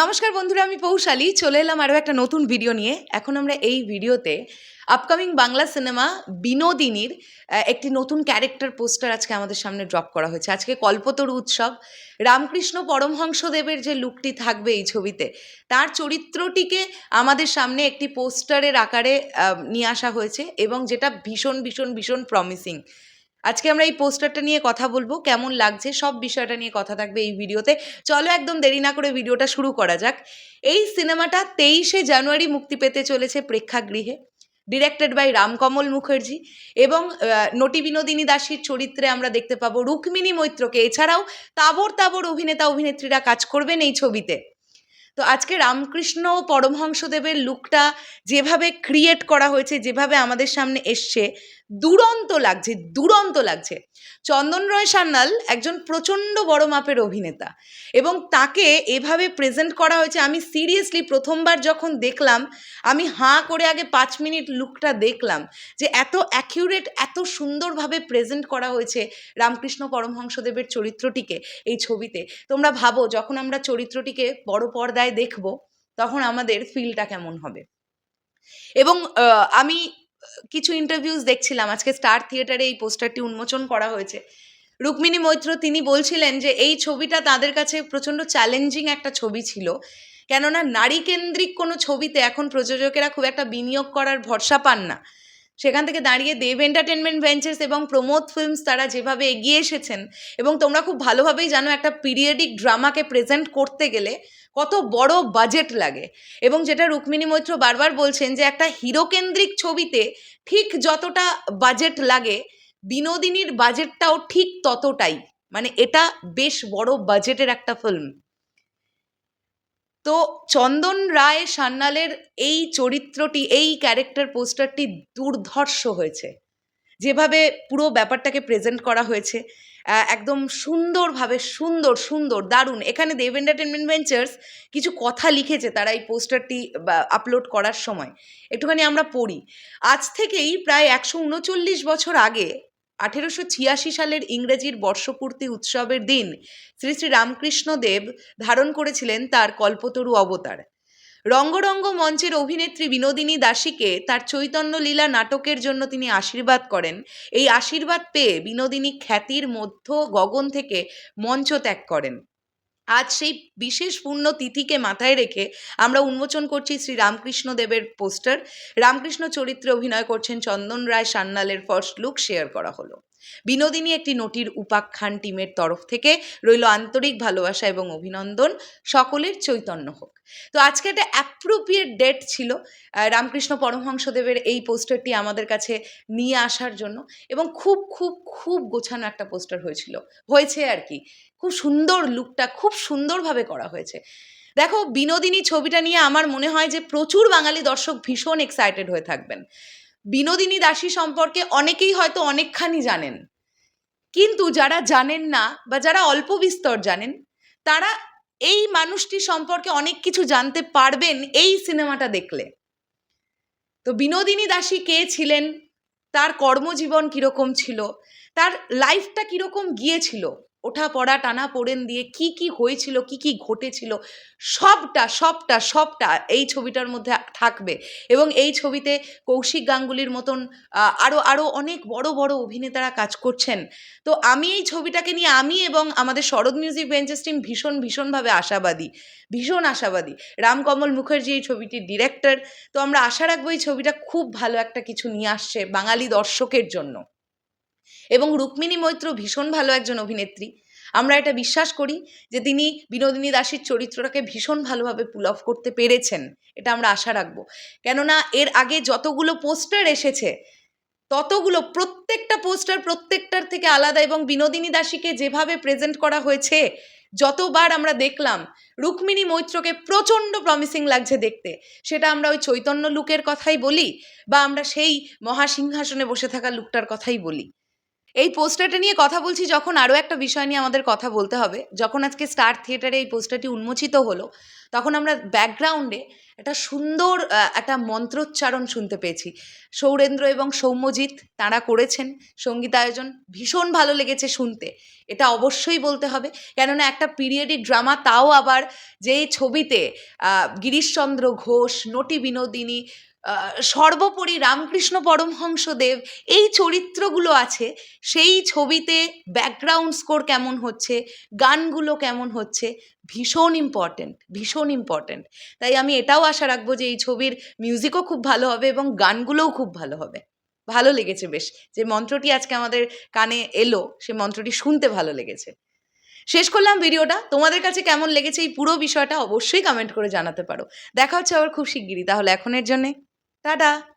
নমস্কার বন্ধুরা, আমি পৌশালী। চলে এলাম আরও একটা নতুন ভিডিও নিয়ে। এখন আমরা এই ভিডিওতে আপকামিং বাংলা সিনেমা বিনোদিনীর একটি নতুন ক্যারেক্টার পোস্টার আজকে আমাদের সামনে ড্রপ করা হয়েছে। আজকে কল্পতরু উৎসব। রামকৃষ্ণ পরমহংসদেবের যে লুকটি থাকবে এই ছবিতে, তার চরিত্রটিকে আমাদের সামনে একটি পোস্টারের আকারে নিয়ে আসা হয়েছে এবং যেটা ভীষণ ভীষণ ভীষণ প্রমিসিং আজকে আমরা এই পোস্টারটা নিয়ে কথা বলব, কেমন লাগছে, সব বিষয়টা নিয়ে কথা থাকবে এই ভিডিওতে। চলো একদম দেরি না করে ভিডিওটা শুরু করা যাক। এই সিনেমাটা তেইশে জানুয়ারি মুক্তি পেতে চলেছে প্রেক্ষাগৃহে। ডিরেক্টেড বাই রামকমল মুখার্জি এবং নটি বিনোদিনী দাসীর চরিত্রে আমরা দেখতে পাবো রুক্মিণী মৈত্রকে। এছাড়াও তাবর তাবর অভিনেতা অভিনেত্রীরা কাজ করবেন এই ছবিতে। তো আজকে রামকৃষ্ণ পরমহংসদেবের লুকটা যেভাবে ক্রিয়েট করা হয়েছে, যেভাবে আমাদের সামনে এসছে, দুরন্ত লাগছে দুরন্ত লাগছে। চন্দন রয় সান্যাল একজন প্রচণ্ড বড় মাপের অভিনেতা এবং তাকে এভাবে প্রেজেন্ট করা হয়েছে। আমি সিরিয়াসলি প্রথমবার যখন দেখলাম, আমি হাঁ করে আগে পাঁচ মিনিট লুকটা দেখলাম যে এত অ্যাকিউরেট এত সুন্দরভাবে প্রেজেন্ট করা হয়েছে রামকৃষ্ণ পরমহংসদেবের চরিত্রটিকে এই ছবিতে। তোমরা ভাবো, যখন আমরা চরিত্রটিকে বড় পর্দায় দেখব, তখন আমাদের ফিলটা কেমন হবে। এবং আমি কিছু ইন্টারভিউজ দেখছিলাম, আজকে স্টার থিয়েটারে এই পোস্টারটি উন্মোচন করা হয়েছে। রুক্মিণী মৈত্র তিনি বলছিলেন যে, এই ছবিটা তাদের কাছে প্রচণ্ড চ্যালেঞ্জিং একটা ছবি ছিল। কেননা নারী কেন্দ্রিক কোনো ছবিতে এখন প্রযোজকেরা খুব একটা বিনিয়োগ করার ভরসা পান না। সেখান থেকে দাঁড়িয়ে দেব এন্টারটেনমেন্ট ভেঞ্চার্স এবং প্রমোদ ফিল্মস তারা যেভাবে এগিয়ে এসেছেন। এবং তোমরা খুব ভালোভাবেই জানো একটা পিরিয়ডিক ড্রামাকে প্রেজেন্ট করতে গেলে কত বড় বাজেট লাগে। এবং যেটা রুক্মিণী মৈত্র বারবার বলছেন যে একটা হিরো কেন্দ্রিক ছবিতে ঠিক যতটা বাজেট লাগে, বিনোদিনীর বাজেটটাও ঠিক ততটাই। মানে এটা বেশ বড় বাজেটের একটা ফিল্ম তো চন্দন রায় সান্যালের এই চরিত্রটি, এই ক্যারেক্টার পোস্টারটি দুর্ধর্ষ হয়েছে। যেভাবে পুরো ব্যাপারটাকে প্রেজেন্ট করা হয়েছে একদম সুন্দরভাবে সুন্দর সুন্দর, দারুণ। এখানে দেব এন্টারটেনমেন্ট ভেঞ্চার্স কিছু কথা লিখেছে তারা এই পোস্টারটি আপলোড করার সময়। একটুখানি আমরা পড়ি। আজ থেকেই প্রায় একশো উনচল্লিশ বছর আগে আঠেরোশো ছিয়াশি সালের ইংরেজির বর্ষপূর্তি উৎসবের দিন শ্রী শ্রী রামকৃষ্ণ দেব ধারণ করেছিলেন তার কল্পতরু অবতার। রঙ্গরঙ্গ মঞ্চের অভিনেত্রী বিনোদিনী দাসীকে তার চৈতন্য লীলা নাটকের জন্য তিনি আশীর্বাদ করেন। এই আশীর্বাদ পেয়ে বিনোদিনী খ্যাতির মধ্য গগন থেকে মঞ্চ ত্যাগ করেন। আজ সেই বিশেষ পূর্ণ তিথিকে মাথায় রেখে আমরা উন্মোচন করছি শ্রী রামকৃষ্ণ দেবের পোস্টার। রামকৃষ্ণ চরিত্রে অভিনয় করছেন চন্দন রায় সান্যালের ফার্স্ট লুক শেয়ার করা হলো। বিনোদিনী একটি নটির উপাখ্যান টিমের তরফ থেকে রইল আন্তরিক ভালোবাসা এবং অভিনন্দন সকলের চৈতন্য হোক। তো আজকে একটা অ্যাপ্রোপ্রিয়েট ডেট ছিল রামকৃষ্ণ পরমহংসদেবের এই পোস্টারটি আমাদের কাছে নিয়ে আসার জন্য এবং খুব খুব খুব গোছানো একটা পোস্টার হয়েছিল। হয়েছে আর কি। খুব সুন্দর লুকটা, খুব সুন্দরভাবে করা হয়েছে। দেখো, বিনোদিনী ছবিটা নিয়ে আমার মনে হয় যে প্রচুর বাঙালি দর্শক ভীষণ এক্সাইটেড হয়ে থাকবেন। বিনোদিনী দাসী সম্পর্কে অনেকেই হয়তো অনেকখানি জানেন। কিন্তু যারা জানেন না বা যারা অল্প বিস্তর জানেন, তারা এই মানুষটি সম্পর্কে অনেক কিছু জানতে পারবেন এই সিনেমাটা দেখলে। তো বিনোদিনী দাসী কে ছিলেন? তার কর্মজীবন কীরকম ছিল? তার লাইফটা কীরকম গিয়েছিল? ওঠা পড়া টানা পোড়েন দিয়ে কি কি হয়েছিল, কি কি ঘটেছিল, সবটা সবটা সবটা এই ছবিটার মধ্যে থাকবে। এবং এই ছবিতে কৌশিক গাঙ্গুলির মতন আরও আরও অনেক বড় বড় অভিনেতারা কাজ করছেন। তো আমি এই ছবিটাকে নিয়ে আমি এবং আমাদের শরৎ মিউজিক বেঞ্চেস টিম ভীষণ, ভীষণভাবে আশাবাদী, ভীষণ আশাবাদী। রামকমল মুখার্জি এই ছবিটির ডিরেক্টর। তো আমরা আশা রাখব এই ছবিটা খুব ভালো একটা কিছু নিয়ে আসছে বাঙালি দর্শকের জন্য। এবং রুক্মিণী মৈত্র ভীষণ ভালো একজন অভিনেত্রী। আমরা এটা বিশ্বাস করি যে তিনি বিনোদিনী দাসীর চরিত্রটাকে ভীষণ ভালোভাবে পুল অফ করতে পেরেছেন, এটা আমরা আশা রাখব। কেননা এর আগে যতগুলো পোস্টার এসেছে, ততগুলো, প্রত্যেকটা পোস্টার প্রত্যেকটার থেকে আলাদা এবং বিনোদিনী দাসীকে যেভাবে প্রেজেন্ট করা হয়েছে, যতবার আমরা দেখলাম, রুক্মিণী মৈত্রকে প্রচণ্ড প্রমিসিং লাগছে দেখতে। সেটা আমরা ওই চৈতন্য লুকের কথাই বলি, বা আমরা সেই মহাসিংহাসনে বসে থাকা লুকটার কথাই বলি। এই পোস্টারটা নিয়ে কথা বলছি যখন আরও একটা বিষয় নিয়ে আমাদের কথা বলতে হবে। যখন আজকে স্টার থিয়েটারে এই পোস্টারটি উন্মোচিত হলো, তখন আমরা ব্যাকগ্রাউন্ডে একটা সুন্দর একটা মন্ত্রোচ্চারণ শুনতে পেয়েছি। সৌরেন্দ্র এবং সৌম্যজিৎ তাঁরা করেছেন সঙ্গীতায়োজন। ভীষণ ভালো লেগেছে শুনতে। এটা অবশ্যই বলতে হবে। কেননা একটা পিরিয়ডিক ড্রামা তাও আবার যেই ছবিতে গিরিশচন্দ্র ঘোষ, নটি বিনোদিনী সর্বোপরি রামকৃষ্ণ পরমহংসদেব এই চরিত্রগুলো আছে, সেই ছবিতে ব্যাকগ্রাউন্ড স্কোর কেমন হচ্ছে, গানগুলো কেমন হচ্ছে, ভীষণ ইম্পর্ট্যান্ট ভীষণ ইম্পর্ট্যান্ট তাই আমি এটাও আশা রাখব যে এই ছবির মিউজিকও খুব ভালো হবে এবং গানগুলোও খুব ভালো হবে। ভালো লেগেছে বেশ, যে মন্ত্রটি আজকে আমাদের কানে এলো, সে মন্ত্রটি শুনতে ভালো লেগেছে। শেষ করলাম ভিডিওটা, তোমাদের কাছে কেমন লেগেছে এই পুরো বিষয়টা অবশ্যই কমেন্ট করে জানাতে পারো। দেখা হচ্ছে আবার খুব শিগগিরই, তাহলে এখনের জন্যে। টাটা।